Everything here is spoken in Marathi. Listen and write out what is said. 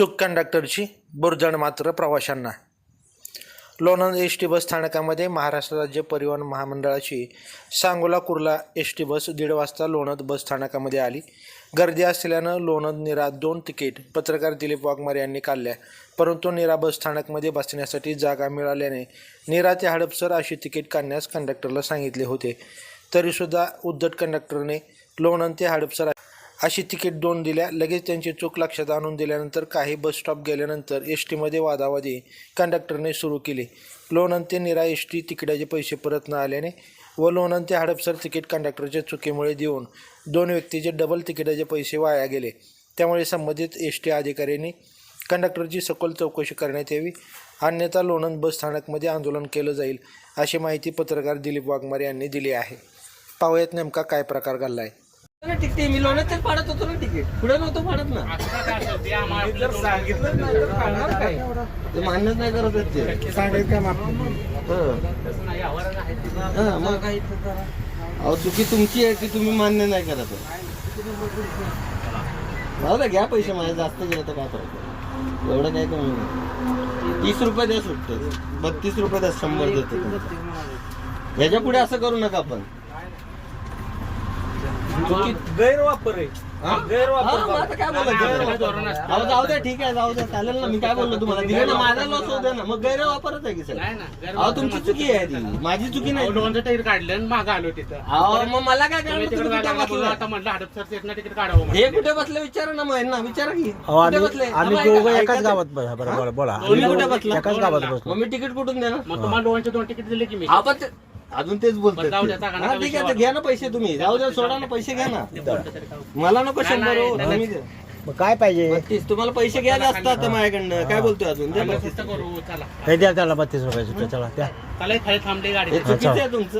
चूक कंडक्टरची बुरजण मात्र प्रवाशांना. लोणंद एस टी बस स्थानकामध्ये महाराष्ट्र राज्य परिवहन महामंडळाची Sangola Kurla S T bus दीड वाजता लोणंद बस स्थानकामध्ये आली. गर्दी असल्यानं लोणंद निरा दोन तिकीट पत्रकार दिलीप वाघमारे यांनी काढल्या. परंतु निरा बस स्थानकमध्ये बसण्यासाठी जागा मिळाल्याने निरा ते हडपसर अशी तिकीट काढण्यास कंडक्टरला सांगितले होते. तरीसुद्धा उद्धट कंडक्टरने लोणंद ते हडपसर अशी तिकीट दोन दिल्या लगेच त्यांची चूक लक्षात आणून दिल्यानंतर काही बस स्टॉप गेल्यानंतर एस टीमध्ये वादावादी कंडक्टरने सुरू केली. लोणंद ते निरा एस टी तिकिटाचे पैसे परत न आल्याने व लोणंद ते हडपसर तिकीट कंडक्टरच्या चुकीमुळे देऊन दोन व्यक्तीचे डबल तिकिटाचे पैसे वाया गेले. त्यामुळे संबंधित एस टी अधिकाऱ्यांनी कंडक्टरची सखोल चौकशी करण्यात यावी अन्यथा लोणंद बस स्थानकमध्ये आंदोलन केलं जाईल अशी माहिती पत्रकार दिलीप वाघमारे यांनी दिली आहे. पाहूयात नेमका काय प्रकार घडला आहे ना तिकीट? मी लोण्यातच फाडत होतो ना तिकीट. पुढे नव्हतं फाडत ना. मी जर सांगितलं नाही तर कळणार काय? ते मान्यच नाही करत आहेत ते. सांगायचं काय हं. हं, मग? अहो चुकी तुमची आहे ती तुम्ही मान्य नाही करत. जाऊ द्या घ्या पैसे माझे जास्त गेले तर काय फरक? एवढं काय कमी नाही. तीस रुपये द्या सुटते बत्तीस रुपये द्या शंभर देतो ह्याच्या पुढे असं करू नका आपण. गैरवापर आहे. हा? गैरवापर हा, मग आता काय बोलायचं? अहो, जाऊ द्या ठीक आहे जाऊ द्या. चालेल ना मी काय बोललो तुम्हाला? दिले ना माझा लॉस होऊ द्या ना. मग गैरवापरच आहे की सर नाही ना, गैरवापर अहो तुमची चुकी आहे ती. माझी चुकी नाही. लोणचं तिकीट काढलं आणि मागं आलो तिथं. अहो मग मला काय तुम्ही कळलं? तिकडे तुम्ही कुठे जायला बोलला, बसलाय? आता म्हटलं हडपसर तिथनं तिकीट काढावं हे. कुठे बसले? विचारा ना मग यांना. विचारा की. अहो, कुठे आम्ही बसले? आम्ही दोघं ऐका- एकाच ऐका गावात ते. बस- बरं बरं बोला. कुठे बसला? एकाच गावात बसलो. मग मी तिकीट कुठून देणार? मग तुम्हाला लोणचे दोन तिकीट दिले की मी. हा पण ते- अजून तेच बोलतोय बरं, जाऊ द्या, हा, ठीक आहे तर घ्या ना पैसे तुम्ही जाऊ द्या सोडा ना पैसे घ्या ना मला नको शंभर हो, नाही, तुम्ही द्या. मग काय पाहिजे बत्तीस तुम्हाला पैसे घ्यायला असतात आता माझ्याकडनं काय बोलतोय अजून द्या करू चला हे द्या त्याला बत्तीस रुपये चला द्या चला खाली थांबली गाडी हे चुकीचं आहे तुमचं